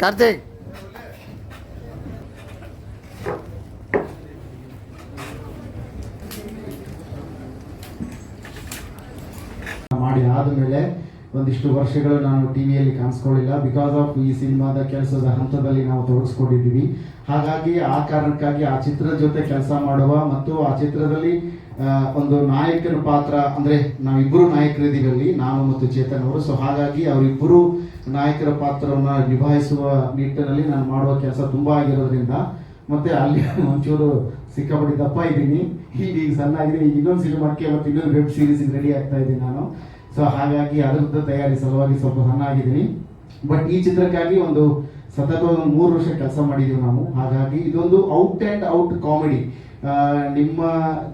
ಕಾರ್ತಿಕ್. ಮಾಡಿ ಆದಮೇಲೆ ಒಂದಿಷ್ಟು ವರ್ಷಗಳು ನಾನು ಟಿವಿಯಲ್ಲಿ ಕಾಣಿಸ್ಕೊಳ್ಳಿಲ್ಲ. ಬಿಕಾಸ್ ಆಫ್ ಈ ಸಿನಿಮಾದ ಕೆಲಸದ ಹಂತದಲ್ಲಿ ನಾವು ತೊಡಗಿಸ್ಕೊಂಡಿದ್ದೀವಿ. ಹಾಗಾಗಿ ಆ ಕಾರಣಕ್ಕಾಗಿ ಆ ಚಿತ್ರದ ಜೊತೆ ಕೆಲಸ ಮಾಡುವ ಮತ್ತು ಆ ಚಿತ್ರದಲ್ಲಿ ಒಂದು ನಾಯಕನ ಪಾತ್ರ, ಅಂದರೆ ನಾವಿಬ್ಬರು ನಾಯಕರಿದ್ದೀವಿ ಅಲ್ಲಿ, ನಾನು ಮತ್ತು ಚೇತನ್ ಅವರು. ಸೊ ಹಾಗಾಗಿ ಅವರಿಬ್ಬರು ನಾಯಕರ ಪಾತ್ರವನ್ನು ನಿಭಾಯಿಸುವ ನಿಟ್ಟಿನಲ್ಲಿ ನಾನು ಮಾಡುವ ಕೆಲಸ ತುಂಬ ಆಗಿರೋದ್ರಿಂದ, ಮತ್ತೆ ಅಲ್ಲಿ ಒಂಚೂರು ಸಿಕ್ಕಾಪಟ್ಟಿ ದಪ್ಪ ಇದ್ದೀನಿ. ಈಗ ಈಗ ಸಣ್ಣ ಆಗಿದ್ದೀನಿ ಇನ್ನೊಂದು ಸಿನಿಮಾಕ್ಕೆ ಮತ್ತು ಇನ್ನೊಂದು ವೆಬ್ ಸೀರೀಸ್ ರೆಡಿ ಆಗ್ತಾ ಇದ್ದೀನಿ ನಾನು. ಸೊ ಹಾಗಾಗಿ ಅದರದ್ದು ತಯಾರಿ ಸಲುವಾಗಿ ಸ್ವಲ್ಪ ಸಣ್ಣ ಆಗಿದ್ದೀನಿ ಬಟ್ ಈ ಚಿತ್ರಕ್ಕಾಗಿ ಒಂದು ಸತತ ಒಂದು ಮೂರು ವರ್ಷ ಕೆಲಸ ಮಾಡಿದ್ದೀವಿ ನಾವು. ಹಾಗಾಗಿ ಇದೊಂದು ಔಟ್ ಆ್ಯಂಡ್ ಔಟ್ ಕಾಮಿಡಿ. ನಿಮ್ಮ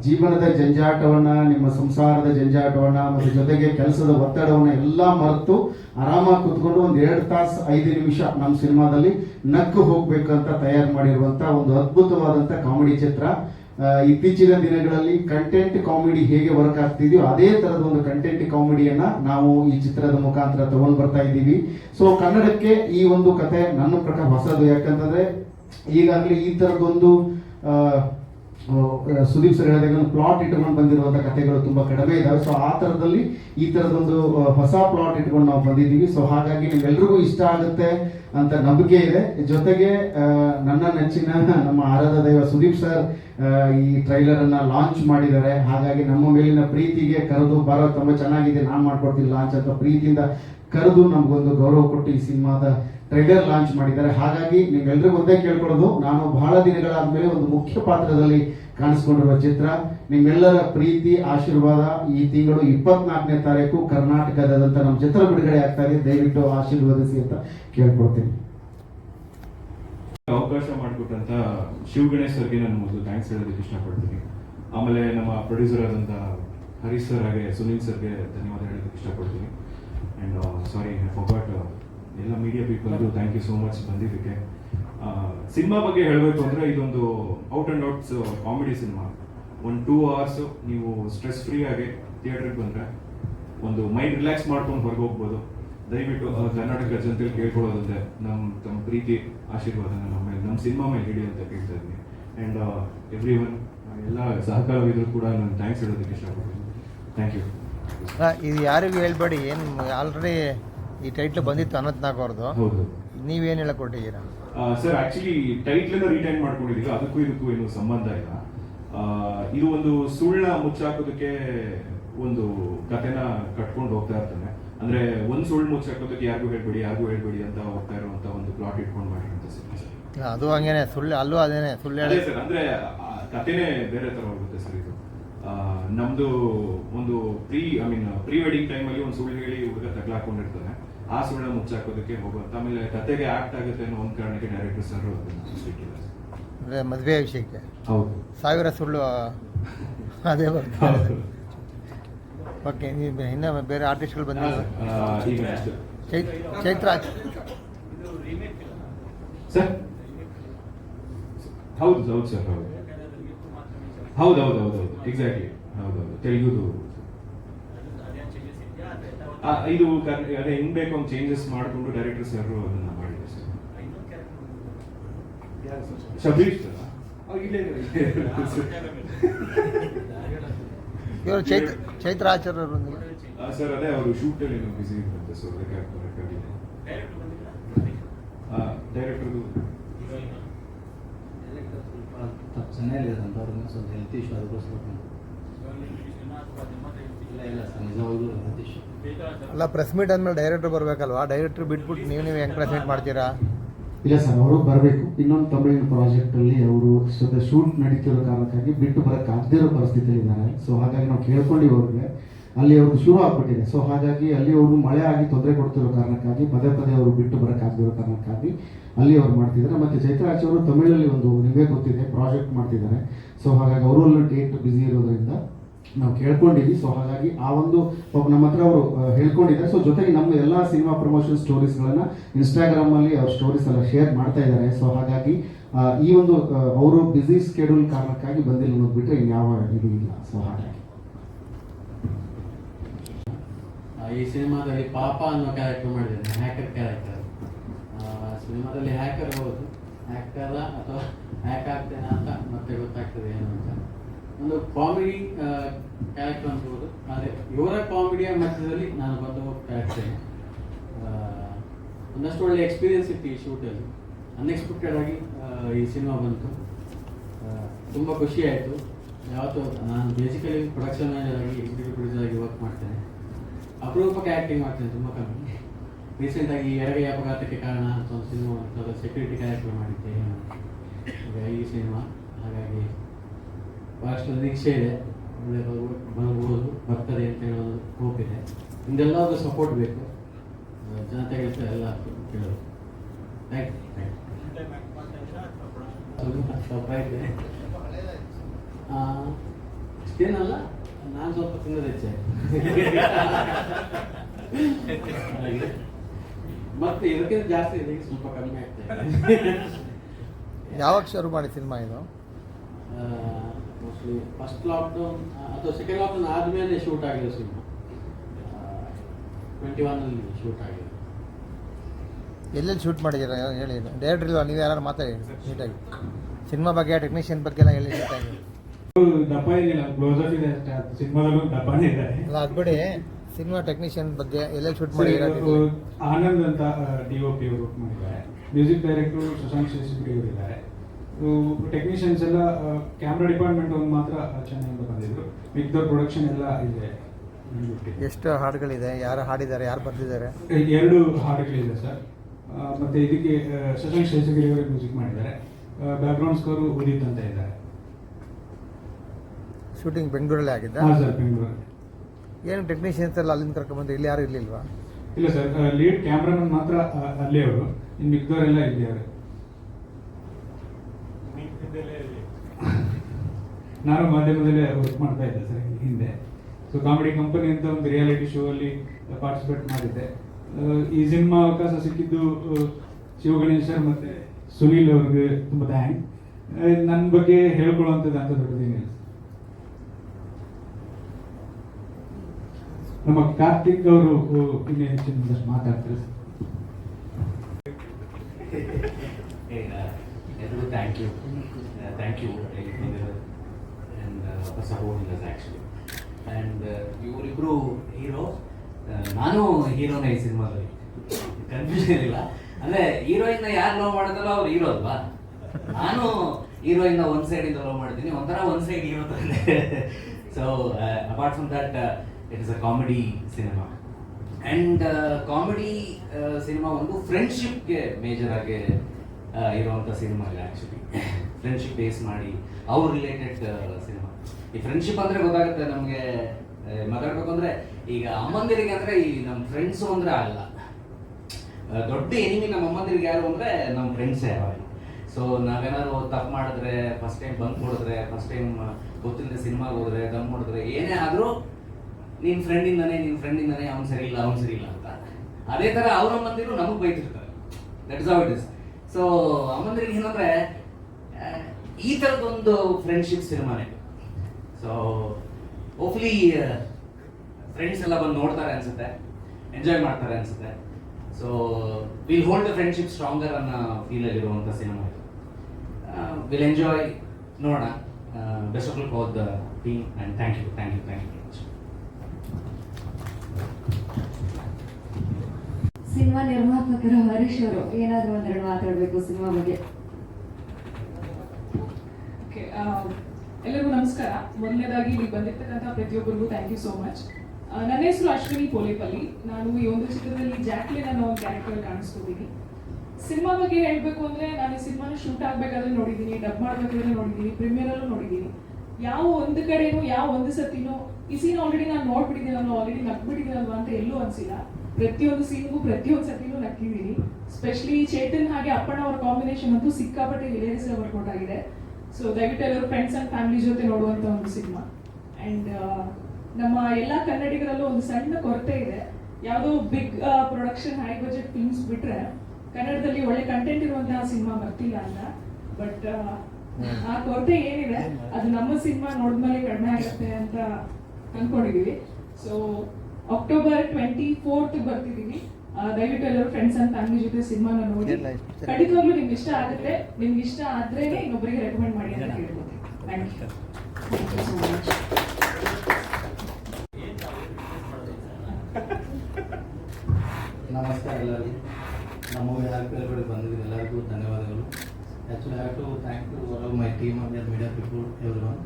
ಜೀವನದ ಜಂಜಾಟವನ್ನ, ನಿಮ್ಮ ಸಂಸಾರದ ಜಂಜಾಟವನ್ನ ಮತ್ತು ಜೊತೆಗೆ ಕೆಲಸದ ಒತ್ತಡವನ್ನ ಎಲ್ಲ ಮರೆತು ಆರಾಮಾಗಿ ಕುತ್ಕೊಂಡು ಒಂದು ಎರಡು ತಾಸು ಐದು ನಿಮಿಷ ನಮ್ಮ ಸಿನಿಮಾದಲ್ಲಿ ನಕ್ಕು ಹೋಗ್ಬೇಕಂತ ತಯಾರು ಮಾಡಿರುವಂತ ಒಂದು ಅದ್ಭುತವಾದಂತ ಕಾಮಿಡಿ ಚಿತ್ರ. ಇತ್ತೀಚಿನ ದಿನಗಳಲ್ಲಿ ಕಂಟೆಂಟ್ ಕಾಮಿಡಿ ಹೇಗೆ ವರ್ಕ್ ಆಗ್ತಿದೆಯೋ ಅದೇ ತರದ ಒಂದು ಕಂಟೆಂಟ್ ಕಾಮಿಡಿಯನ್ನ ನಾವು ಈ ಚಿತ್ರದ ಮುಖಾಂತರ ತಗೊಂಡು ಬರ್ತಾ ಇದ್ದೀವಿ. ಸೊ ಕನ್ನಡಕ್ಕೆ ಈ ಒಂದು ಕತೆ ನನ್ನ ಪ್ರಕಾರ ಹೊಸದು. ಯಾಕಂತಂದ್ರೆ ಈಗಾಗಲೇ ಈ ತರದೊಂದು ಸುದೀಪ್ ಸರ್ ಹೇಳಿದಾಗ ಪ್ಲಾಟ್ ಇಟ್ಕೊಂಡು ಬಂದಿರುವಂತ ಕಥೆಗಳು ತುಂಬಾ ಕಡಿಮೆ ಇದಾವೆ. ಸೊ ಆ ತರದಲ್ಲಿ ಈ ತರದೊಂದು ಹೊಸ ಪ್ಲಾಟ್ ಇಟ್ಕೊಂಡು ನಾವು ಬಂದಿದ್ದೀವಿ. ಸೊ ಹಾಗಾಗಿ ನಿಮ್ಗೆಲ್ರಿಗೂ ಇಷ್ಟ ಆಗುತ್ತೆ ಅಂತ ನಂಬಿಕೆ ಇದೆ. ಜೊತೆಗೆ ನನ್ನ ನೆಚ್ಚಿನ ನಮ್ಮ ಆರಾಧ ದೈವ ಸುದೀಪ್ ಸರ್ ಈ ಟ್ರೈಲರ್ ಅನ್ನ ಲಾಂಚ್ ಮಾಡಿದ್ದಾರೆ. ಹಾಗಾಗಿ ನಮ್ಮ ಮೇಲಿನ ಪ್ರೀತಿಗೆ ಕರೆದು ಬರೋ ತುಂಬಾ ಚೆನ್ನಾಗಿದೆ, ನಾನು ಮಾಡ್ಕೊಡ್ತೀನಿ ಲಾಂಚ್ ಅಂತ ಪ್ರೀತಿಯಿಂದ ಕರೆದು ನಮಗೊಂದು ಗೌರವ ಕೊಟ್ಟು ಈ ಸಿನಿಮಾದ ಟ್ರೈಲರ್ ಲಾಂಚ್ ಮಾಡಿದ್ದಾರೆ. ಹಾಗಾಗಿ ನಿಮ್ಮೆಲ್ಲರಿಗೂ ಒಂದೇ ಕೇಳ್ಕೊಳ್ಳೋದು, ನಾನು ಬಹಳ ದಿನಗಳಾದ್ಮೇಲೆ ಒಂದು ಮುಖ್ಯ ಪಾತ್ರದಲ್ಲಿ ಕಾಣಿಸ್ಕೊಂಡಿರುವ ಚಿತ್ರ. ನಿಮ್ಮೆಲ್ಲರ ಪ್ರೀತಿ, ಆಶೀರ್ವಾದ ಈ ತಿಂಗಳು ಇಪ್ಪತ್ನಾಲ್ಕನೇ ತಾರೀಕು ಕರ್ನಾಟಕದಾದಂಥ ನಮ್ಮ ಚಿತ್ರ ಬಿಡುಗಡೆ ಆಗ್ತಾ ಇದೆ. ದಯವಿಟ್ಟು ಆಶೀರ್ವದಿಸಿ ಅಂತ ಕೇಳ್ಕೊಳ್ತೀನಿ. ಅವಕಾಶ ಮಾಡಿಕೊಟ್ಟಂತ ಶಿವ ಗಣೇಶ್ ಸರ್ಗೆ ನಾನು ಮೊದಲು ಥ್ಯಾಂಕ್ಸ್ ಹೇಳೋದಕ್ಕೆ ಇಷ್ಟಪಡ್ತೀನಿ. ಆಮೇಲೆ ನಮ್ಮ ಪ್ರೊಡ್ಯೂಸರ್ ಆದಂತ ಹರೀಶ್ ಸರ್ ಹಾಗೆ ಸುನೀಲ್ ಸರ್ಗೆ ಧನ್ಯವಾದ ಹೇಳೋದಕ್ಕೆ ಇಷ್ಟಪಡ್ತೀನಿ. ಆ್ಯಂಡ್ ಸಾರಿ ಫೊಗಾಟ್ ಎಲ್ಲ ಮೀಡಿಯಾ ಪೀಪಲ್ಗೂ ಥ್ಯಾಂಕ್ ಯು ಸೋ ಮಚ್ ಬಂದಿದ್ದಕ್ಕೆ. ಸಿನಿಮಾ ಬಗ್ಗೆ ಹೇಳಬೇಕು ಅಂದರೆ ಇದೊಂದು out and outs comedy cinema. ಒಂದು ಟೂ ಅವರ್ಸ್ ನೀವು ಸ್ಟ್ರೆಸ್ ಫ್ರೀ ಆಗಿ ಥಿಯೇಟ್ರಿಗೆ ಬಂದರೆ ಒಂದು ಮೈಂಡ್ ರಿಲ್ಯಾಕ್ಸ್ ಮಾಡ್ಕೊಂಡು ಹೊರಗೆ ಹೋಗ್ಬೋದು. ದಯವಿಟ್ಟು ಕರ್ನಾಟಕ ಜನತೆಗೆ ಕೇಳ್ಕೊಳ್ಳೋದಂತೆ. ನಮ್ಮ ತಮ್ಮ ಪ್ರೀತಿ. ಆಶೀರ್ವಾದ ನಮ್ಮ ಮೇಲೆ ನಮ್ಮ ಸಿನಿಮಾ ಮೇಲೆ ಹಿಡಿ ಅಂತ ಕೇಳ್ತಾ ಇದ್ದೀನಿ. ಆ್ಯಂಡ್ ಎವ್ರಿ ಒನ್ ಎಲ್ಲ ಸಹಕಾರವಿದ್ರು ಕೂಡ ನಾನು ಥ್ಯಾಂಕ್ಸ್ ಹೇಳೋದಕ್ಕೆ ಇಷ್ಟಪಡ್ತೀನಿ. ಥ್ಯಾಂಕ್ ಯು ಇದು ಯಾರಿಗೂ ಹೇಳ್ಬೇಡಿ ಏನು ಆಲ್ರೆಡಿ ಈ ಟೈಟ್ಲ್ ಬಂದಿತ್ತು ಅನಂತ್ನಾಗ್ ಅವ್ರದ್ದು ಹೌದು ನೀವೇನು ಹೇಳ್ಕೊಟ್ಟಿದ್ದೀರಾ? ಸರ್ ಆಕ್ಚುಲಿ ಟೈಟ್ಲನ್ನು ರಿಟೈನ್ ಮಾಡ್ಕೊಂಡಿದ್ದೀವಿ ಅದಕ್ಕೂ ಇದಕ್ಕೂ ಏನು ಸಂಬಂಧ ಇಲ್ಲ. ಇದು ಒಂದು ಸುಳ್ಳ ಮುಚ್ಚಾಕೋದಕ್ಕೆ ಒಂದು ಕಥೆನ ಕಟ್ಕೊಂಡು ಹೋಗ್ತಾ ಇರ್ತಾನೆ. ಅಂದ್ರೆ ಒಂದ್ ಸುಳ್ಳು ಮುಚ್ಚಾಕೋದಕ್ಕೆ ಯಾರಿಗೂ ಹೇಳ್ಬೇಡಿ ಯಾರಿಗೂ ಹೇಳ್ಬೇಡಿ ಅಂತ ಹೋಗ್ತಾ ಇರುವಂತ ಒಂದು ಪ್ಲಾಟ್ ಇಟ್ಕೊಂಡು ಮಾಡಿರುವಂತ ಸಿನಿಮಾ ಅದು ಹಂಗೇನೆ ಸುಳ್ಳು ಅಲ್ಲೂ ಅದೇನೆ ಸುಳ್ಳು ಅದೇ ಸರ್ ಅಂದ್ರೆ ಕಥೆನೇ ಬೇರೆ ತರ ಹೋಗುತ್ತೆ ಸರ್ ಇದು. ನಮ್ದು ಒಂದು pre I mean pre wedding ಟೈಮಲ್ಲಿ ಒಂದು ಸುಳ್ಳು ಹೇಳಿ ಹುಡುಗ ತಗ್ಲಾಕೊಂಡಿರ್ತಾನೆ ಆ ಸುಳ್ಳ ಮುಚ್ಚಾಕೋದಕ್ಕೆ ಹೋಗುತ್ತೆ ಆಮೇಲೆ ಕತೆಗೆ ಆಕ್ಟ್ ಆಗುತ್ತೆ ಅನ್ನೋ ಒಂದು ಕಾರಣಕ್ಕೆ ಡೈರೆಕ್ಟರ್ ಸರ್. ಅಂದರೆ ಮದುವೆ ವಿಷಯಕ್ಕೆ ಹೌದು. ಸಾವಿರ ಸುಳ್ಳು ಅದೇ ಬರ್ತದೆ ಓಕೆ ನೀವು ಇನ್ನೂ ಬೇರೆ ಆರ್ಟಿಸ್ಟ್ಗಳು ಬಂದಿಲ್ಲ. ಚೈತ್ರ ಸರ್? ಹೌದು ಹೌದು ಸರ್ ಹೌದು. ಹೌದು ಹೌದು ಹೌದು ಹೌದು. ಎಕ್ಸಾಕ್ಟ್ಲಿ ಹೌದು ಹೌದು. ತೆಲುಗುದು ಆ, ಇದು ಅದೇ ಹೆಂಗ್ ಬೇಕು ಹಂಗ್ ಚೇಂಜಸ್ ಮಾಡಿಕೊಂಡು ಡೈರೆಕ್ಟರ್ ಸರ್ ಅದನ್ನ ಮಾಡಿದ್ರು ಸರ್. ಶಬೀರ್ ಸರ್? ಇವರು ಚೈತ್ರ ಚೈತ್ರ ಆಚಾರ್ಯರು ಬಂದಿಲ್ಲ ಸರ್ ಅದೇ ಅವರು ಶೂಟ್ ಅಲ್ಲಿ ಬಿಸಿ ಇದ್ದಂತೆ ಸೊ ಅದಕ್ಕೆ ಬರೋಕ್ಕಾಗಿಲ್ಲ ಡೈರೆಕ್ಟರ್ದು ಸ್ವಲ್ಪ ಚೆನ್ನಾಗಿದೆ ಅಂತ ಅವ್ರಿಗೆ ಸ್ವಲ್ಪ ಹೆಲ್ತ್ ಇಶ್ಯೂ ಅದಕ್ಕೋಸ್ಕರ ಇಲ್ಲ ಇಲ್ಲ ಸರ್ ನಿಜವಾಗ್ಲೂ ಹೆಲ್ತ್ ಇಶ್ಯೂ ಅಲ್ಲ ಪ್ರೆಸ್ ಮೀಟ್ ಅಂದ್ಮೇಲೆ ಡೈರೆಕ್ಟರ್ ಬರಬೇಕಲ್ವಾ? ಡೈರೆಕ್ಟರ್ ಬಿಟ್ಬಿಟ್ಟು ನೀವು ನೀವು ಹೆಂಗೆ ಪ್ರೆಸ್ ಮೀಟ್ ಮಾಡ್ತೀರಾ? ಇಲ್ಲ ಸರ್, ಅವರು ಬರಬೇಕು. ಇನ್ನೊಂದು ತಮಿಳಿನ ಪ್ರಾಜೆಕ್ಟ್ ಅಲ್ಲಿ ಅವರು ಸ್ವಲ್ಪ ಶೂಟ್ ನಡೀತಿರೋ ಕಾರಣಕ್ಕಾಗಿ ಬಿಟ್ಟು ಬರಕ್ಕೆ ಆಗದೇ ಇರೋ ಪರಿಸ್ಥಿತಿಯಲ್ಲಿ ಇದ್ದಾರೆ ಸೊ ಹಾಗಾಗಿ ನಾವು ಕೇಳ್ಕೊಂಡು ಅವ್ರಿಗೆ ಅಲ್ಲಿ ಅವ್ರದ್ದು ಶುರು ಆಗ್ಬಿಟ್ಟಿದೆ. ಸೊ ಹಾಗಾಗಿ ಅಲ್ಲಿ ಅವರು ಮಳೆ ಆಗಿ ತೊಂದರೆ ಕೊಡ್ತಿರೋ ಕಾರಣಕ್ಕಾಗಿ ಪದೇ ಪದೇ ಅವರು ಬಿಟ್ಟು ಬರಕ್ಕೆ ಆಗದಿರೋ ಕಾರಣಕ್ಕಾಗಿ ಅಲ್ಲಿ ಅವ್ರು ಮಾಡ್ತಿದ್ದಾರೆ. ಮತ್ತೆ ಚೈತ್ರಾಜ್ ಅವರು ತಮಿಳಲ್ಲಿ ಒಂದು, ನಿಮಗೆ ಗೊತ್ತಿದೆ ಪ್ರಾಜೆಕ್ಟ್ ಮಾಡ್ತಿದ್ದಾರೆ. ಸೊ ಹಾಗಾಗಿ ಅವರಲ್ಲೂ ಡೇಟ್ ಬ್ಯುಸಿ ಇರೋದ್ರಿಂದ ನಾವು ಕೇಳ್ಕೊಂಡಿದ್ವಿ. ಸೊ ಹಾಗಾಗಿ ಆ ಒಂದು ನಮ್ಮ ಹತ್ರ ಅವರು ಹೇಳ್ಕೊಂಡಿದ್ದಾರೆ. ಸೊ ಜೊತೆಗೆ ನಮ್ಮ ಎಲ್ಲ ಸಿನಿಮಾ ಪ್ರಮೋಷನ್ ಸ್ಟೋರೀಸ್ಗಳನ್ನ ಇನ್ಸ್ಟಾಗ್ರಾಮಲ್ಲಿ ಅವ್ರ ಸ್ಟೋರೀಸ್ ಎಲ್ಲ ಶೇರ್ ಮಾಡ್ತಾ ಇದ್ದಾರೆ. ಸೊ ಹಾಗಾಗಿ ಈ ಒಂದು ಅವರು ಬ್ಯುಸಿ ಸ್ಕೆಡ್ಯೂಲ್ ಕಾರಣಕ್ಕಾಗಿ ಬಂದಿಲ್ಲ ನೋಡ್ಬಿಟ್ರೆ ಇನ್ಯಾವ ಇದು ಇಲ್ಲ. ಸೊ ಹಾಗಾಗಿ. ಈ ಸಿನಿಮಾದಲ್ಲಿ ಪಾಪ ಅನ್ನೋ ಕ್ಯಾರೆಕ್ಟರ್ ಮಾಡಿದ್ದೇನೆ ಹ್ಯಾಕರ್ ಕ್ಯಾರೆಕ್ಟರ್ ಸಿನಿಮಾದಲ್ಲಿ ಹ್ಯಾಕರ್ ಹೌದು. ಹ್ಯಾಕರ ಅಥವಾ ಹ್ಯಾಕ್ ಆಗ್ತೇನೆ ಅಂತ ಮತ್ತೆ ಗೊತ್ತಾಗ್ತದೆ ಏನು ಅಂತ ಒಂದು ಕಾಮಿಡಿ ಕ್ಯಾರೆಕ್ಟರ್ ಅನ್ಬೋದು ಆದರೆ ಇವರ ಕಾಮಿಡಿಯ ಮಧ್ಯದಲ್ಲಿ ನಾನು ಬಂದು ಕ್ಯಾರೆಕ್ಟರ್ ಒಂದಷ್ಟು ಒಳ್ಳೆ ಎಕ್ಸ್ಪೀರಿಯನ್ಸ್ ಇತ್ತು ಈ ಶೂಟಲ್ಲಿ ಅನ್ಎಕ್ಸ್ಪೆಕ್ಟೆಡ್ ಆಗಿ ಈ ಸಿನಿಮಾ ಬಂತು. ತುಂಬ ಖುಷಿ ಆಯಿತು. ಯಾವತ್ತು ನಾನು ಬೇಸಿಕಲಿ ಪ್ರೊಡಕ್ಷನ್ ಮ್ಯಾನೇಜರ್ ಆಗಿ ಎಕ್ಸಿಕ್ಯೂಟಿವ್ ಪ್ರೊಡ್ಯೂಸರ್ ಆಗಿ ವರ್ಕ್ ಮಾಡ್ತೇನೆ. ಅಪರೂಪಕ್ಕೆ ಆ್ಯಕ್ಟಿಂಗ್ ಮಾಡ್ತೇನೆ ತುಂಬ ಕಮ್ಮಿ. ರೀಸೆಂಟಾಗಿ ಎಡಗೈ ಅಪಘಾತಕ್ಕೆ ಕಾರಣ ಅಂತ ಒಂದು ಸಿನಿಮಾ ಒಂದು ಸೆಕ್ಯೂರಿಟಿ ಕ್ಯಾರೆಕ್ಟರ್ ಮಾಡಿದ್ದೆ. ಈ ಸಿನಿಮಾ ಹಾಗಾಗಿ ಭಾಳಷ್ಟು ನಿರೀಕ್ಷೆ ಇದೆ. ಒಳ್ಳೆ ಬರ್ಬೋದು- ಬರ್ತದೆ ಅಂತ ಹೇಳೋದು ಹೋಪ್ ಇದೆ. ನಿಮ್ದೆಲ್ಲರಿಗೂ ಸಪೋರ್ಟ್ ಬೇಕು. ಜನತೆಗೆ ಎಲ್ಲ ಕೇಳೋದು. ಥ್ಯಾಂಕ್ ಯು ಅಷ್ಟೇನಲ್ಲ ನಾನು ಸ್ವಲ್ಪ ತಿನ್ನೋದು ಹೆಚ್ಚೆ. ಮತ್ತೆ ಇದಕ್ಕಿಂತ ಜಾಸ್ತಿ ಇದೆ ಸ್ವಲ್ಪ ಕಮ್ಮಿ ಆಗ್ತಾ ಇದೆ. ಯಾವಾಗ ಶುರು ಮಾಡಿ ಸಿನಿಮಾ ಇದು? ಫಸ್ಟ್ ಲಾಕ್ಡೌನ್ ಅಥವಾ ಸೆಕೆಂಡ್ ಲಾಕ್ಡೌನ್ ಆದಮೇಲೆ ಶೂಟ್ ಆಗಿದೆ ಸಿನಿಮಾ ಟ್ವೆಂಟಿ ಒನ್ನಲ್ಲಿ ಶೂಟ್ ಆಗಿದೆ ಎಲ್ಲೆಲ್ಲಿ ಶೂಟ್ ಮಾಡಿದ್ದೀರಾ? ಹೇಳಿ ಡೈರೆಕ್ಟರ್ ಇಲ್ವಾ? ನೀವು ಯಾರು ಮಾತಾಡಿ ನೀಟಾಗಿ ಸಿನಿಮಾ ಬಗ್ಗೆ ಟೆಕ್ನಿಷಿಯನ್ ಬಗ್ಗೆ ಎಲ್ಲ ಹೇಳಿ ನೀಟಾಗಿ ದಪ್ಪ ಇದೆಯಲ್ಲ ಕ್ಲೋಸ್ ಅಪ್ ಇದೆ ಅಷ್ಟೇ ಸಿನಿಮಾದಲ್ಲೂ ದಪ್ಪನೇ ಇದೆ. ಅಲ್ಲ ಅದ್ಬಿಡಿ ಸಿನಿಮಾ ಟೆಕ್ನಿಷಿಯನ್ ಬಗ್ಗೆ ಎಲ್ಲೆಲ್ಲಿ ಶೂಟ್ ಮಾಡಿದ್ದೀರಾ ಇದು ಆನಂದ್ ಅಂತ ಡಿ ಒ ಪಿ ಅವರು ಮಾಡಿದ್ದಾರೆ. ಮ್ಯೂಸಿಕ್ ಡೈರೆಕ್ಟರ್ ಸುಶಾಂತ್ ಶೇಷಗಿರಿ ಅವರು ಇದ್ದಾರೆ ಟೆಕ್ನಿಷಿಯನ್ಸ್ ಎಲ್ಲ ಕ್ಯಾಮ್ರಾ ಡಿಪಾರ್ಟ್ಮೆಂಟ್ ಒಂದು ಮಾತ್ರ ಚೆನ್ನಾಗಿ ಬಂದಿದ್ರು. ಮಿಕ್ದ ಪ್ರೊಡಕ್ಷನ್ ಎಲ್ಲ ಇದೆ. ಎಷ್ಟು ಹಾಡುಗಳಿದೆ? ಯಾರು ಹಾಡಿದ್ದಾರೆ? ಯಾರು ಬರ್ತಿದ್ದಾರೆ ಎರಡು ಹಾಡುಗಳಿದೆ ಸರ್. ಮತ್ತೆ ಇದಕ್ಕೆ ಶಶಾಂಕ್ ಶೇಷಗಿರಿ ಅವರು ಮ್ಯೂಸಿಕ್ ಮಾಡಿದ್ದಾರೆ. ಬ್ಯಾಕ್ಗ್ರೌಂಡ್ ಸ್ಕೋರ್ ಉದಿತ್ ಅಂತ ಇದ್ದಾರೆ. ಶೂಟಿಂಗ್ ಬೆಂಗಳೂರಲ್ಲೇ ಆಗಿದ್ದ? ಹಾಂ ಸರ್ ಬೆಂಗಳೂರು ಏನು ಟೆಕ್ನಿಷಿಯನ್ಸ್ ಎಲ್ಲ ಅಲ್ಲಿಂದ ಕರ್ಕೊಂಡ್ಬಂದು ಇಲ್ಲಿ ಯಾರು ಇರಲಿಲ್ವಾ? ಇಲ್ಲ ಸರ್ ಲೀಡ್ ಕ್ಯಾಮ್ರಾಮನ್ ಮಾತ್ರ ಅಲ್ಲೇ ಅವರು. ಇನ್ನು ಮಿಕ್ದವರೆಲ್ಲ ಇಲ್ಲಿ ಅವರು. ನಾನು ಮಾಧ್ಯಮದಲ್ಲೇ ವರ್ಕ್ ಮಾಡ್ತಾ ಇದ್ದೆ ಸರ್, ಹಿಂದೆ. ಸೊ ಕಾಮಿಡಿ ಕಂಪನಿ ಅಂತ ಒಂದು ರಿಯಾಲಿಟಿ ಶೋ ಅಲ್ಲಿ ಪಾರ್ಟಿಸಿಪೇಟ್ ಮಾಡಿದ್ದೆ. ಈ ಸಿನಿಮಾ ಅವಕಾಶ ಸಿಕ್ಕಿದ್ದು ಶಿವಗಣೇಶ್ ಮತ್ತೆ ಸುನೀಲ್ ಅವ್ರಿಗೆ ತುಂಬ ಥ್ಯಾಂಕ್ ನನ್ನ ಬಗ್ಗೆ ಹೇಳ್ಕೊಳ್ಳುವಂಥದ್ದು ಅಂತ ದೊಡ್ಡದೇನಿಲ್ಲ ನಮ್ಮ ಕಾರ್ತಿಕ್ ಅವರು ಇನ್ನೇ ಹೆಚ್ಚಿನ ಮಾತಾಡ್ತಾರೆ ಸರ್. ಎಲ್ರಿಗೂ thank you thank you and for supporting us actually and ಇವರಿಬ್ಬರು ಹೀರೋ ನಾನು ಹೀರೋನ ಈ ಸಿನಿಮಾದಲ್ಲಿ. ಕನ್ಫ್ಯೂಷನ್ ಇಲ್ಲ ಅಂದರೆ ಹೀರೋಯಿನ್ನ ಯಾರು ಲವ್ ಮಾಡೋದಲ್ಲ ಅವ್ರು ಹೀರೋ ಅಲ್ವಾ? ನಾನು ಹೀರೋಯಿನ್ನ ಒಂದು ಸೈಡಿಂದ ಲವ್ ಮಾಡ್ತೀನಿ. ಒಂಥರ ಒಂದು side hero so apart from that it is a comedy cinema and comedy cinema ಒಂದು ಫ್ರೆಂಡ್ಶಿಪ್ಗೆ ಮೇಜರ್ ಆಗಿ ಇರುವಂಥ ಸಿನಿಮಾ ಇಲ್ಲ ಆ್ಯಕ್ಚುಲಿ ಫ್ರೆಂಡ್ಶಿಪ್ ಬೇಸ್ ಮಾಡಿ, ಅವ್ರ ರಿಲೇಟೆಡ್ ಸಿನಿಮಾ. ಈ ಫ್ರೆಂಡ್ಶಿಪ್ ಅಂದರೆ ಗೊತ್ತಾಗುತ್ತೆ ನಮಗೆ ಮಾತಾಡ್ಬೇಕು ಅಂದರೆ, ಈಗ ಅಮ್ಮಂದಿರಿಗೆ ಅಂದರೆ ಈ ನಮ್ಮ ಫ್ರೆಂಡ್ಸು ಅಂದರೆ ಅಲ್ಲ. ದೊಡ್ಡ ಎನಿಮಿ ನಮ್ಮ ಅಮ್ಮಂದಿರಿಗೆ ಯಾರು ಅಂದರೆ ನಮ್ಮ ಫ್ರೆಂಡ್ಸೇ ಯಾವಾಗ ಸೊ ನಾವೇನಾದ್ರು ತಪ್ಪು ಮಾಡಿದ್ರೆ ಫಸ್ಟ್ ಟೈಮ್ ಬಂಕ್ ಹೊಡೆದ್ರೆ ಫಸ್ಟ್ ಟೈಮ್ ಗೊತ್ತಿಲ್ಲದೆ ಸಿನಿಮಾಗೆ ಹೋದ್ರೆ ದಮ್ ಹೊಡಿದ್ರೆ, ಏನೇ ಆದರೂ ನಿನ್ನ ಫ್ರೆಂಡಿಂದಾನೇ ನಿನ್ನ ಫ್ರೆಂಡಿಂದಾನೇ ಅವ್ನು ಸರಿ ಇಲ್ಲ, ಅವ್ನು ಸರಿ ಇಲ್ಲ ಅಂತ. ಅದೇ ಥರ ಅವ್ರ ಅಮ್ಮಂದಿರು ನಮಗೆ ಬೈತಿರ್ತಾರೆ. That is it is so ಅಮ್ಮಂದ್ರಿಗೆ ಏನಂದ್ರೆ ಈ ಥರದೊಂದು friendship cinema so hopefully friends ಎಲ್ಲ ಬಂದು ನೋಡ್ತಾರೆ ಅನ್ಸುತ್ತೆ ಎಂಜಾಯ್ ಮಾಡ್ತಾರೆ ಅನ್ಸುತ್ತೆ. So will hold the friendship stronger ಅನ್ನೋ ಫೀಲಲ್ಲಿರುವಂಥ ಸಿನಿಮಾ ಇದು. ವಿಲ್ ಎಂಜಾಯ್ ನೋಡೋಣ. Best of the team and thank you thank you thank you much cinema ನಿರ್ಮಾಪಕರು ಹರೀಶ್ ಅವರು, ಏನಾದರೂ ಒಂದೆರಡು ಮಾತಾಡಬೇಕು ಸಿನಿಮಾ ಬಗ್ಗೆ? ಎಲ್ಲರಿಗೂ ನಮಸ್ಕಾರ. ಮೊದಲನೇದಾಗಿ ಇಲ್ಲಿ ಬಂದಿರ್ತಕ್ಕಂಥ ಪ್ರತಿಯೊಬ್ಬರಿಗೂ ಥ್ಯಾಂಕ್ ಯು ಸೋ ಮಚ್ ನನ್ನ ಹೆಸರು ಅಶ್ವಿನಿ ಪೋಲೇಪಲ್ಲಿ. ನಾನು ಈ ಒಂದು ಚಿತ್ರದಲ್ಲಿ ಜಾಕ್ಲಿನ್ ಅನ್ನೋ ಒಂದು ಕ್ಯಾರೆಕ್ಟರ್ ಕಾಣಿಸ್ಕೊತೀನಿ. ಸಿನಿಮಾ ಬಗ್ಗೆ ಹೇಳಬೇಕು ಅಂದ್ರೆ ನಾನು ಈ ಸಿನಿಮಾನ ಶೂಟ್ ಆಗಬೇಕಾದ್ರೆ ನೋಡಿದ್ದೀನಿ ಡಬ್ ಮಾಡಬೇಕಾದ್ರೆ ನೋಡಿದ್ದೀನಿ ಪ್ರೀಮಿಯರಲ್ಲೂ ನೋಡಿದ್ದೀನಿ. ಯಾವ ಒಂದು ಕಡೆನೂ, ಯಾವ ಒಂದು ಸತಿನೂ ಈ ಸೀನ್ ಆಲ್ರೆಡಿ ನಾನು ನೋಡ್ಬಿಟ್ಟಿದ್ದೀನಲ್ವ ಆಲ್ರೆಡಿ ನಗ್ಬಿಟ್ಟಿದ್ದೀನಲ್ವಾ ಅಂತ ಎಲ್ಲೂ ಅನ್ಸಿಲ್ಲ. ಪ್ರತಿಯೊಂದು ಸೀನ್ಗೂ ಪ್ರತಿಯೊಂದು ಸತಿನೂ ನಕ್ಕಿದ್ದೀನಿ ಸ್ಪೆಷಲಿ ಚೇತನ್ ಹಾಗೆ ಅಪ್ಪಣ್ಣ ಅವ್ರ ಕಾಂಬಿನೇಷನ್ ಅಂತೂ ಸಿಕ್ಕಾಪಟ್ಟೆ ಹಿಲೇರಿಯಸ್ ವರ್ಕೌಟ್ ಆಗಿದೆ. ಸೊ ದಯವಿಟ್ಟು ಎಲ್ಲರೂ ಫ್ರೆಂಡ್ಸ್ ಅಂಡ್ ಫ್ಯಾಮಿಲಿ ಜೊತೆ ನೋಡುವಂತ ಒಂದು ಸಿನಿಮಾ ಅಂಡ್ ನಮ್ಮ ಎಲ್ಲ ಕನ್ನಡಿಗರಲ್ಲೂ ಒಂದು ಸಣ್ಣ ಕೊರತೆ ಇದೆ. ಯಾವುದೋ big production high budget films ಬಿಟ್ರೆ ಕನ್ನಡದಲ್ಲಿ ಒಳ್ಳೆ ಕಂಟೆಂಟ್ ಇರುವಂತಹ ಸಿನಿಮಾ ಬರ್ತಿಲ್ಲ ಅಂತ. ಬಟ್ ಆ ಕೊರತೆ ಏನಿದೆ ಅದು ನಮ್ಮ ಸಿನಿಮಾ ನೋಡಿದ್ಮೇಲೆ ಕಡಿಮೆ ಆಗುತ್ತೆ ಅಂತ ಅನ್ಕೊಂಡಿದೀವಿ. ಸೊ ಅಕ್ಟೋಬರ್ ಟ್ವೆಂಟಿ ಫೋರ್ತ್ ಬರ್ತಿದೀವಿ ಆ, ದಯವಿಟ್ಟು ಎಲ್ಲರೂ ಫ್ರೆಂಡ್ಸ್ ಅಂಡ್ ಫ್ಯಾಮಿಲಿ ಜೊತೆ ಸಿನಿಮಾನ ನೋಡಿ. ಖಂಡಿತವಾಗ್ಲೂ ನಿಮ್ಗೆ ಇಷ್ಟ ಆಗುತ್ತೆ. ನಿಮ್ಗೆ ಇಷ್ಟ ಆದ್ರೇನೆ ಇನ್ನೊಬ್ಬರಿಗೆ ರೆಕಮೆಂಡ್ ಮಾಡಿ ಅಂತ ಹೇಳ್ಬೋದು. Thank you thank you so much ನಮಸ್ಕಾರ ಎಲ್ಲರಿಗೂ ನಮ್ಮ ಆರ್ಪಿಎಲ್ ಕಡೆ ಬಂದಿದ್ದೀನಿ ಎಲ್ಲರಿಗೂ ಧನ್ಯವಾದಗಳು. Actually have to thank you all my team and media people every one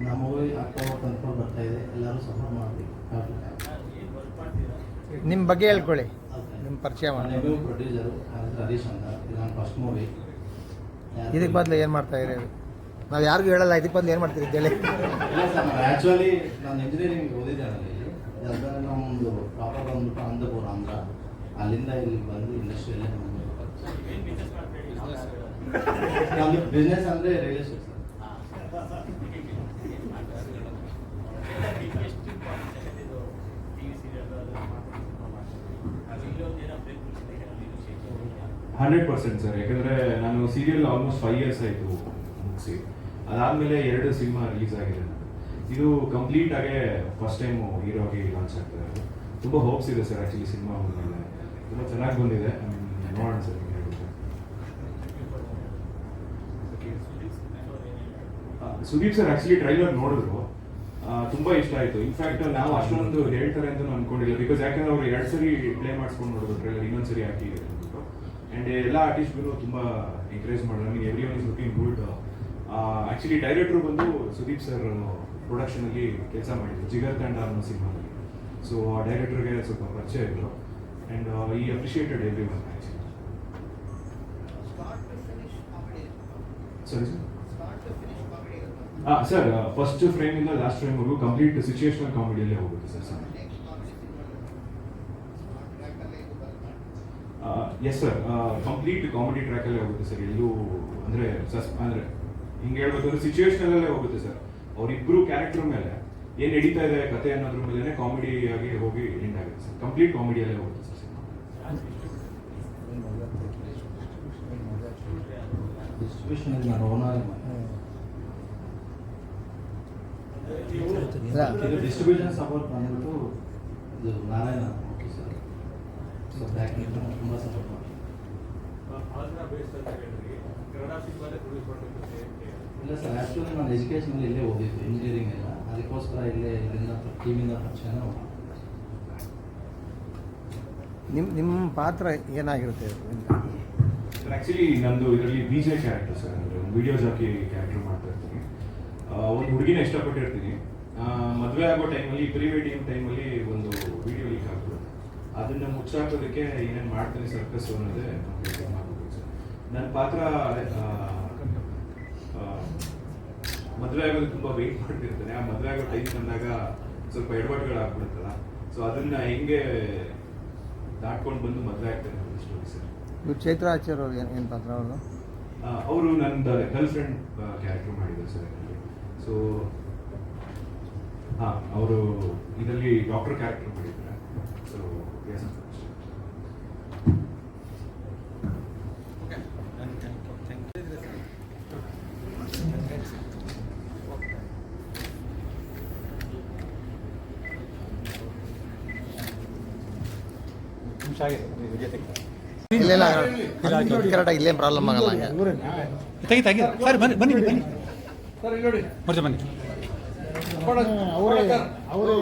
ನಮ್ಮ ಮೂವಿ ಅಕ್ಟೋಬರ್ ಟ್ವೆಂಟಿ ಬರ್ತಾ ಇದೆ. ಎಲ್ಲರೂ ಸಪೋರ್ಟ್ ಟು ನಿಮ್ಮ ಬಗ್ಗೆ ಹೇಳ್ಕೊಳ್ಳಿ. ನಿಮ್ಮ ಪರಿಚಯ ಮಾಡಿ. ನನ್ನ ಪ್ರೊಡ್ಯೂಸರು ಹರೀಶ್ ಅಂತ. ಇದು ಫಸ್ಟ್ ಮೂವಿ ಇದಕ್ಕೆ ಬದಲು ಏನು ಮಾಡ್ತಾ ಇರೋದು ನಾವು ಯಾರಿಗೂ ಹೇಳಲ್ಲ ಇದಕ್ಕೆ ಬಂದು ಏನು ಮಾಡ್ತೀರಿ ಅಂತೇಳಿ ನಾನು ಆ್ಯಕ್ಚುಲಿ ನಾನು ಇಂಜಿನಿಯರಿಂಗ್ ಓದಿದ್ದೇನೆ ಅಲ್ಲಿ. ಅದಾದ್ಮೇಲೆ ನಮ್ಮದು ಪ್ರಾಪರ್ ಬಂದ್ಬಿಟ್ಟು ಆನಂದಪುರ ಆಂಧ್ರ ಅಲ್ಲಿಂದ ಇಲ್ಲಿ ಬಂದು ಇಂಡಸ್ಟ್ರಿಯಲ್ಲೇ ನಮ್ಮದು ಬಿಸ್ನೆಸ್ ಅಂದರೆ real estate sir hundred percent sir, ಯಾಕಂದರೆ ನಾನು ಸೀರಿಯಲ್ ಆಲ್ಮೋಸ್ಟ್ ಫೈವ್ ಇಯರ್ಸ್ ಆಯಿತು ಮುಗಿಸಿ. ಅದಾದ್ಮೇಲೆ ಎರಡು ಸಿನಿಮಾ ರಿಲೀಸ್ ಆಗಿದೆ. ಇದು ಕಂಪ್ಲೀಟ್ ಆಗಿ ಫಸ್ಟ್ ಟೈಮ್ ಹೀರೋ ಆಗಿ ಲಾಂಚ್ ಆಗ್ತಾ ಇರೋದು. ತುಂಬ ಹೋಪ್ಸ್ ಇದೆ ಸರ್ ಆ್ಯಕ್ಚುಲಿ ಸಿನಿಮಾ ಬಂದಮೇಲೆ ತುಂಬ ಚೆನ್ನಾಗಿ ಬಂದಿದೆ. ನೋಡೋಣ sir. Sudeep sir actually trailer ನೋಡಿದ್ರು. ತುಂಬ ಇಷ್ಟ ಆಯಿತು. ಇನ್ಫ್ಯಾಕ್ಟ್ ನಾವು ಅಷ್ಟೊಂದು ಹೇಳ್ತಾರೆ ಅಂತ ಅನ್ಕೊಂಡಿಲ್ಲ. ಬಿಕಾಸ್ ಯಾಕಂದ್ರೆ ಅವ್ರು ಎರಡು ಸರಿ ಪ್ಲೇ ಮಾಡಿಸ್ಕೊಂಡು ನೋಡಿದ್ರು ಟ್ರೈಲರ್ ಇನ್ನೊಂದ್ಸರಿ ಹಾಕಿ. ಅಂದ್ಬಿಟ್ಟು ಅಂಡ್ ಎಲ್ಲ ಆರ್ಟಿಸ್ಟ್ಗಳು ತುಂಬಾ ಎಂಕರೇಜ್ ಮಾಡಿದ್ರು ನಮಗೆ every one is looking good actually director ಬಂದು ಸುದೀಪ್ ಸರ್ ಪ್ರೊಡಕ್ಷನ್ ಅಲ್ಲಿ ಕೆಲಸ ಮಾಡಿದ್ರು. ಜಿಗರ್ ತಂಡ ಅನ್ನೋ ಸಿನಿಮಾದಲ್ಲಿ. ಸೊ ಆ ಡೈರೆಕ್ಟರ್ಗೆ ಸ್ವಲ್ಪ ಪರಿಚಯ ಇದ್ರು. ಅಂಡ್ ಈ ಅಪ್ರಿಷಿಯೇಟೆಡ್ ಎವ್ರಿ ಒನ್ ಆ್ಯಕ್ಚುಲಿ ಸರಿ ಸರ್ ಹಾಂ ಸರ್ ಫಸ್ಟ್ ಫ್ರೇಮ್ ಇಂದ ಲಾಸ್ಟ್ ಫ್ರೇಮ್ ವರೆಗೂ ಕಂಪ್ಲೀಟ್ ಸಿಚುಯೇಷನಲ್ ಕಾಮಿಡಿಯಲ್ಲೇ ಹೋಗುತ್ತೆ sir sir yes sir complete comedy ಟ್ರ್ಯಾಕಲ್ಲೇ ಹೋಗುತ್ತೆ ಸರ್ ಎಲ್ಲೂ ಅಂದರೆ ಸಸ್ ಅಂದರೆ ಹಿಂಗೆ ಹೇಳ್ಬೇಕಂದ್ರೆ ಸಿಚುಯೇಷನಲ್ಲೇ ಹೋಗುತ್ತೆ ಸರ್ ಅವರಿಬ್ಬರು ಕ್ಯಾರೆಕ್ಟರ್ ಮೇಲೆ ಏನು ನಡೀತಾ ಇದೆ ಕತೆ ಅನ್ನೋದ್ರ ಮೇಲೆ ಕಾಮಿಡಿ ಆಗಿ ಹೋಗಿ ಎಂಡ್ ಆಗುತ್ತೆ ಸರ್ ಕಂಪ್ಲೀಟ್ ಕಾಮಿಡಿಯಲ್ಲೇ ಹೋಗುತ್ತೆ ಸರ್ ಸಿನಿಮಾ. ಡಿಸ್ಟ್ರಿಬ್ಯೂಷನ್ ಸಪೋರ್ಟ್ ಬಂದ್ಬಿಟ್ಟು ಇದು ನಾರಾಯಣ. ಸೊ ಬ್ಯಾಕ್ ತುಂಬ ಸಪೋರ್ಟ್ ಮಾಡಿ ಇಲ್ಲ ಸರ್ ಆ್ಯಕ್ಚುಲಿ ನಾನು ಎಜುಕೇಷನ್ ಇಲ್ಲೇ ಓದಿದ್ದು ಇಂಜಿನಿಯರಿಂಗ್ ಎಲ್ಲ. ಅದಕ್ಕೋಸ್ಕರ ಇಲ್ಲೇ ಇಲ್ಲಿಂದ ಟೀಮಿಂದ ಪರಿಚಯನ ಹೋಗಿ ನಿಮ್ಮ ನಿಮ್ಮ ಪಾತ್ರ ಏನಾಗಿರುತ್ತೆ? ಆ್ಯಕ್ಚುಲಿ ಆಕ್ಚುಲಿ ನಂದು ಇದರಲ್ಲಿ ಬಿ ಜೆ ಕ್ಯಾರೆಕ್ಟರ್ ಸರ್ ಅಂದರೆ ಒಂದು ವಿಡಿಯೋ ಹಾಕಿ ಕ್ಯಾರೆಕ್ಟರ್ ಮಾಡ್ತಾ ಇರ್ತೀನಿ. ಒಂದು ಹುಡುಗಿನ ಇಷ್ಟಪಟ್ಟಿರ್ತೀನಿ. ಮದುವೆ ಆಗೋ ಟೈಮಲ್ಲಿ ಪ್ರೀ ವೆಡ್ಡಿಂಗ್ ಟೈಮಲ್ಲಿ ಒಂದು ಅದನ್ನ ಮುಚ್ಚಾಕೋದಕ್ಕೆ ಏನೇನು ಮಾಡ್ತೀನಿ ಸರ್ಕಸ್ ಅನ್ನೋದೇ ನನ್ನ ಪಾತ್ರ ಮದುವೆ ಆಗೋದು ತುಂಬ ವೆಯ್ಟ್ ಮಾಡ್ತಿರ್ತಾನೆ. ಆ ಮದುವೆ ಆಗೋ ಟೈಮ್ ಬಂದಾಗ ಸ್ವಲ್ಪ ಎಡವಟ್ಟುಗಳಾಗ್ಬಿಡುತ್ತಲ್ಲ ಸೊ ಅದನ್ನ ಹೆಂಗೆ ದಾಟ್ಕೊಂಡು ಬಂದು ಮದುವೆ ಆಗ್ತಾನೆ ಸ್ಟೋರಿ ಸರ್. ಇವ್ರು ಚೈತ್ರ ಆಚಾರ್ಯ ಅವ್ರು ಏನು ಏನು ಪಾತ್ರ ಅವರು? ಅವರು ನನ್ನ ಗರ್ಲ್ ಫ್ರೆಂಡ್ ಕ್ಯಾರೆಕ್ಟರ್ ಮಾಡಿದ್ದಾರೆ ಸರ್ ಸೊ ಹಾಂ ಅವರು ಇದರಲ್ಲಿ ಡಾಕ್ಟರ್ ಕ್ಯಾರೆಕ್ಟರ್ ಮಾಡಿದ್ದಾರೆ. ಎಸ್ ಇಲ್ಲೆಲ್ಲ ಕರೆಕ್ಟಾಗಿ ಇಲ್ಲೇನು ಪ್ರಾಬ್ಲಮ್ ಆಗಲ್ಲ ಹಂಗೆ ತೆಗಿ ತೆಗಿ ಸರ್ ಬನ್ನಿ ಬನ್ನಿ ಬನ್ನಿ ಬರ್ತೀವಿ ಬನ್ನಿ ಅವರೇ ಅವರೇ